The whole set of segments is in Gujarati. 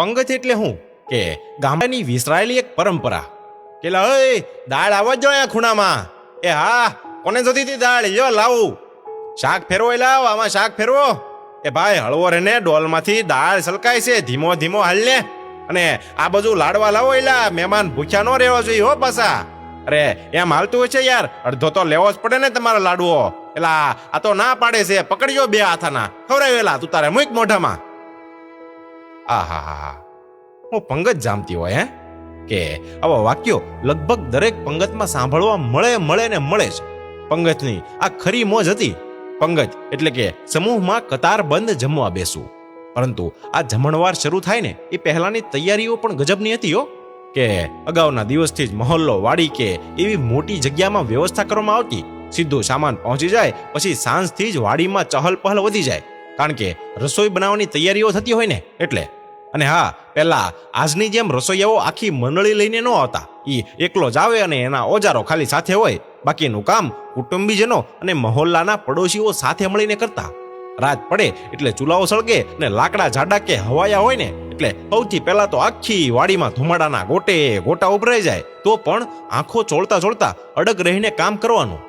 પંગત એટલે શું કે ગામડાની વિસરાયેલી એક પરંપરા. કે લા, ઓય દાળ આવવા જો અહીંયા ખૂણામાં. એ હા કોને જોતી હતી દાળ? જો લાવું. શાક ફેરવો એ લાવ આમાં શાક ફેરવો. એ ભાઈ હળવો રે ને ડોલમાંથી દાળ સલકાય છે ધીમો ધીમો હાલ ને. અને આ બધું લાડવા લાવો એલા મહેમાન ભૂખ્યા ન રહેવા જોઈએ હો પાછા. અરે એમ હાલતું હોય છે યાર અડધો તો લેવો જ પડે ને તમારા લાડવો એલા આ તો ના પાડે છે પકડજો બે હાથાના. ખવડાવેલા તું તારે મૂક મોઢામાં. આહા હા હા હું પંગત જામતી હોય, હે? કે આવા વાક્યો લગભગ દરેક પંગતમાં સાંભળવા મળે મળે ને મળે જ પંગતની આ ખરી મોજ હતી. પંગત એટલે કે સમૂહમાં કતારબંધ જમવા બેસવું. પરંતુ આ જમણવાર શરૂ થાય ને, એ પહેલાની તૈયારીઓ પણ ગજબની હતી, હો. કે અગાઉના દિવસથી જ મહોલ્લો વાડી કે એવી મોટી જગ્યામાં વ્યવસ્થા કરવામાં આવતી. સીધું સામાન પહોંચી જાય, પછી સાંજથી જ વાડીમાં ચહલ પહલ વધી જાય. કારણ કે રસોઈ બનાવવાની તૈયારીઓ થતી હોય ને, એટલે અને હા, પહેલા આજની જેમ રસોઈયાઓ આખી મંડળી લઈને ન આવતા. એ એકલો જ આવે અને એના ઓજારો ખાલી સાથે હોય. બાકીનું કામ કુટુંબીજનો અને મહોલ્લાના પડોશીઓ સાથે મળીને કરતા. રાત પડે એટલે ચૂલાઓ સળગે ને લાકડા જાડા કે હવાયા હોય ને, એટલે સૌથી પહેલા તો આખી વાડીમાં ધુમાડાના ગોટે ગોટા ઉભરાઈ જાય. તો પણ આંખો ચોળતા ચોળતા અડગ રહીને કામ કરવાનું.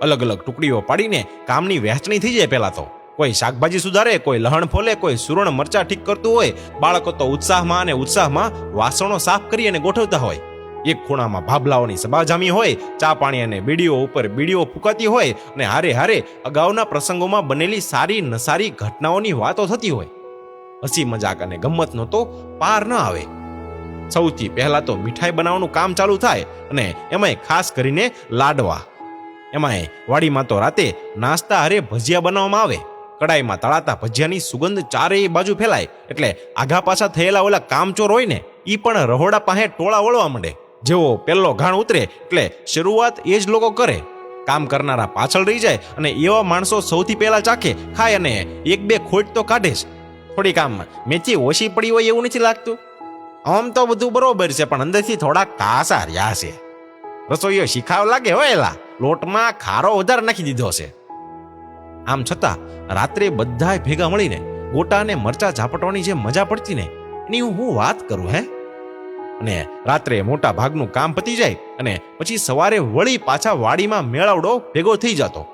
અલગ અલગ ટુકડીઓ પાડીને કામની વહેંચણી થઈ જાય પહેલાં તો. કોઈ શાકભાજી સુધારે, કોઈ લહણ ફોલે, કોઈ સુરણ મરચા ઠીક કરતું હોય, બાળકો તો ઉત્સાહમાં અને ઉત્સાહમાં વાસણો સાફ કરી અને ગોઠવતા હોય. એક ખૂણામાં ભાભલાઓની સભા જામી હોય, ચા પાણી અને બીડીઓ ઉપર બીડીઓ ફૂંકાતી હોય અને હારે હારે અગાઉના પ્રસંગોમાં બનેલી સારી નસારી ઘટનાઓની વાતો થતી હોય. હસી મજાક અને ગમ્મતનો તો પાર ન આવે. સૌથી પહેલા તો મીઠાઈ બનાવવાનું કામ ચાલુ થાય અને એમાંય ખાસ કરીને લાડવા. એમાંય વાડીમાં તો રાતે નાસ્તા હારે ભજીયા બનાવવામાં આવે. કડાઈમાં તળાતા ભજીયાની સુગંધ ચારેય બાજુ ફેલાય, એટલે આઘા પાછા થયેલા ઓલા કામચોર હોય ને એ પણ રહોડા પાસે ટોળા વળવા માંડે. જેવો પેલો ઘાણ ઉતરે, એટલે શરૂઆત એ જ લોકો કરે. કામ કરનારા પાછળ રહી જાય અને એવા માણસો સૌથી પહેલા ચાખે, ખાય અને એક બે ખોટ તો કાઢે જ. થોડી કામ મેચી ઓછી પડી હોય એવું નથી લાગતું? આમ તો બધું બરોબર છે, પણ અંદરથી થોડા કાસા રહ્યા છે. રસોઈયો શીખાવ લાગે હોય એલા. લોટમાં ખારો વધારે નાખી દીધો છે. આમ છતાં રાત્રે બધાય ભેગા મળીને ગોટા અને મરચા ઝાપટવાની જે મજા પડતી ને, એની હું વાત કરું, હે? અને રાત્રે મોટા ભાગનું કામ પતી જાય અને પછી સવારે વળી પાછા વાડીમાં મેળાવડો ભેગો થઈ જતો.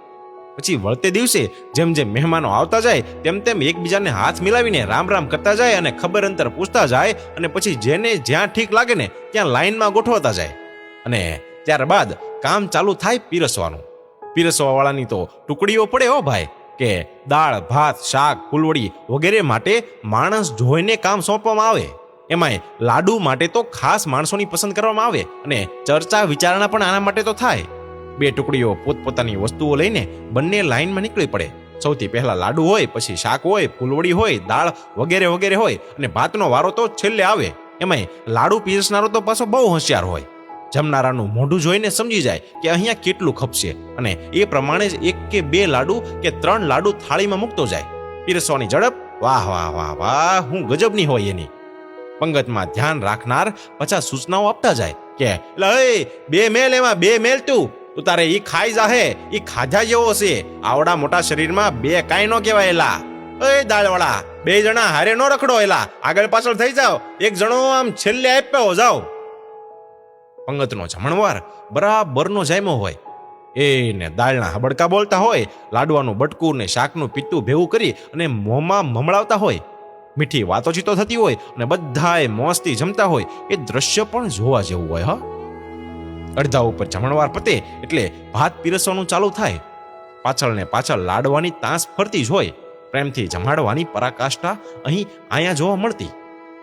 પછી વળતે દિવસે જેમ જેમ મહેમાનો આવતા જાય, તેમ તેમ એકબીજાને હાથ મિલાવીને રામ રામ કરતા જાય અને ખબર અંતર પૂછતા જાય અને પછી જેને જ્યાં ઠીક લાગે ને, ત્યાં લાઈનમાં ગોઠવતા જાય. અને ત્યારબાદ કામ ચાલુ થાય પીરસવાનું. પીરસવા વાળાની તો ટુકડીઓ પડે હો ભાઈ, કે દાળ, ભાત, શાક, ફૂલવડી વગેરે માટે માણસ જોઈને કામ સોંપવામાં આવે. એમાંય લાડુ માટે તો ખાસ માણસોની પસંદ કરવામાં આવે અને ચર્ચા વિચારણા પણ આના માટે તો થાય. બે ટુકડીઓ પોતપોતાની વસ્તુઓ લઈને બંને લાઈનમાં નીકળી પડે. સૌથી પહેલા લાડુ હોય, પછી શાક હોય, ફૂલવડી હોય, દાળ વગેરે વગેરે હોય અને ભાતનો વારો તો છેલ્લે આવે. એમાંય લાડુ પીરસનારો તો પાછો બહુ હોશિયાર હોય. જમનારાનું મોઢું જોઈને સમજી જાય કે અહીંયા કેટલું ખપશે અને એ પ્રમાણે જ એક કે બે લાડુ કે ત્રણ લાડુ થાળીમાં મૂકતો જાય. પીરસવાની ઝડપ, વાહ વાહ વાહ વાહ, હું ગજબની હોય એની. પંગતમાં ધ્યાન રાખનાર પછા સૂચનાઓ આપતા જાય કે લઈ બે મેલ એમાં, બે મેલ તું. તું તારે ઈ ખાઈ જાહે, ઈ ખાધા જેવો છે. આવડા મોટા શરીરમાં બે કાંઈ નો કહેવાય એલા. એ દાળવાળા, બે જણા હારે નો રખડો એલા. આગળ પાછળ થઈ જાઓ. એક જણો આમ છેલ્લે આપ્યો, જાઓ. પંગતનો જમણવાર બરાબરનો જાયમો હોય. એને દાળના હબડકા બોલતા હોય, લાડવાનું બટકું ને શાકનું પીતું ભેવું કરી અને મોંમાં મમળાવતા હોય. મીઠી વાતોચીતો થતી હોય અને બધાએ મોજથી જમતા હોય, એ દ્રશ્ય પણ જોવા જેવું હોય, હ. અડધા ઉપર જમણવાર પતે એટલે ભાત પીરસવાનું ચાલુ થાય. પાછળ ને પાછળ લાડવાની તાંસ ફરતી જ હોય. પ્રેમથી જમાડવાની પરાકાષ્ઠા અહીં અહીંયા જોવા મળતી.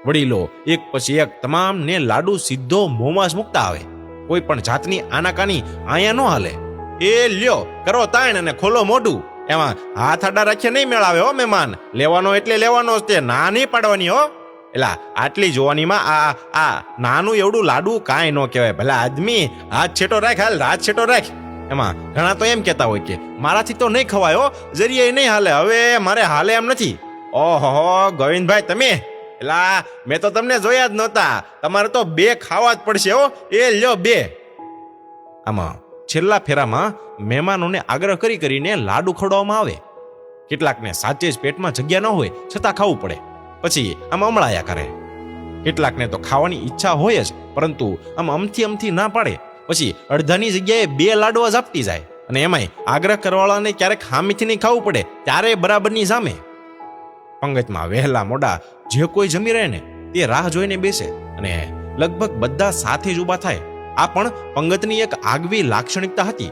વડીલો, એક પછી એક તમામને લાડુ સીધો મોંમાં જ મૂકતા આવે. કોઈ પણ જાતની આનાકાની અહીંયા ન હાલે. એ લ્યો, કરો તાણ અને ખોલો મોઢું. એમાં હાથ આડા રાખીએ નહીં મેળાવે હો મહેમાન. લેવાનો એટલે લેવાનો જ તે, ના નહીં પાડવાની હો. એલા, આટલી જોવાનીમાં આ આ નાનું એવડું લાડુ કાંઈ ન કહેવાય. ભલે આદમી, હાથ છેટો રાખ, હાલ હાથ છેટો રાખ. એમાં ઘણા તો એમ કહેતા હોય કે, મારાથી તો નહીં ખવાયો જરીએ નહીં હાલે. હવે મારે હાલે એમ નથી. ઓહો ગોવિંદભાઈ, તમે? એલા મેં તો તમને જોયા જ નહોતા. તમારે તો બે ખાવા જ પડશે હો. એ લ્યો બે. આમાં છેલ્લા ફેરામાં મહેમાનોને આગ્રહ કરી કરીને લાડુ ખવડાવવામાં આવે. કેટલાકને સાચે જ પેટમાં જગ્યા ન હોય, છતાં ખાવું પડે. પછી આમ અમળાયા કરે. કેટલાકને તો ખાવાની ઈચ્છા હોય જ, પરંતુ આમ અમથી અમથી ના પાડે. પછી અડધાની જગ્યાએ બે લાડવા આપતી જાય. અને એમાંય આગ્રહ કરવાવાળાને ક્યારેક હામીથી નહીં ખાવું પડે, ત્યારે બરાબરની સામે. પંગતમાં વહેલા મોડા જે કોઈ જમી રહે ને તે રાહ જોઈને બેસે અને લગભગ બધા સાથે જ ઊભા થાય. આ પણ પંગતની એક આગવી લાક્ષણિકતા હતી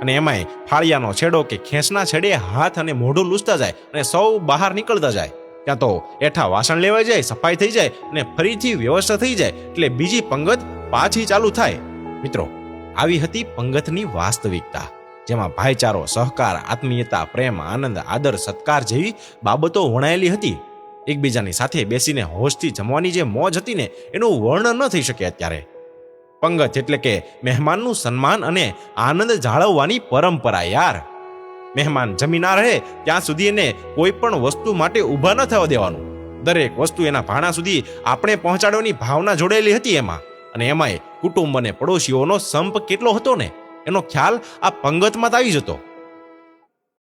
અને એમાંય ફાળિયાનો છેડો કે ખેંચના છેડે હાથ અને મોઢું લૂસતા જાય અને સૌ બહાર નીકળતા જાય. ત્યાં તો એઠા વાસણ લેવાઈ જાય, સફાઈ થઈ જાય અને ફરીથી વ્યવસ્થા થઈ જાય એટલે બીજી પંગત પાછી ચાલુ થાય. મિત્રો, આવી હતી પંગતની વાસ્તવિકતા. જેમાં ભાઈચારો, સહકાર, આત્મીયતા, પ્રેમ, આનંદ, આદર, સત્કાર જેવી બાબતો વણાયેલી હતી. એકબીજાની સાથે બેસીને હોશથી જમવાની જે મોજ હતી ને, એનું વર્ણન ન થઈ શકે અત્યારે. પંગત એટલે કે મહેમાનનું સન્માન અને આનંદ જાળવવાની પરંપરા, યાર. મહેમાન જમીના રહે, ત્યાં સુધી એને કોઈ પણ વસ્તુ માટે ઊભા ન થવા દેવાનું. દરેક વસ્તુ એના ભાણા સુધી આપણે પહોંચાડવાની ભાવના જોડેલી હતી એમાં. અને એમાંય કુટુંબ અને પડોશીઓનો સંપ કેટલો હતો ને? એનો ખ્યાલ આ પંગતમાં જ આવી જતો.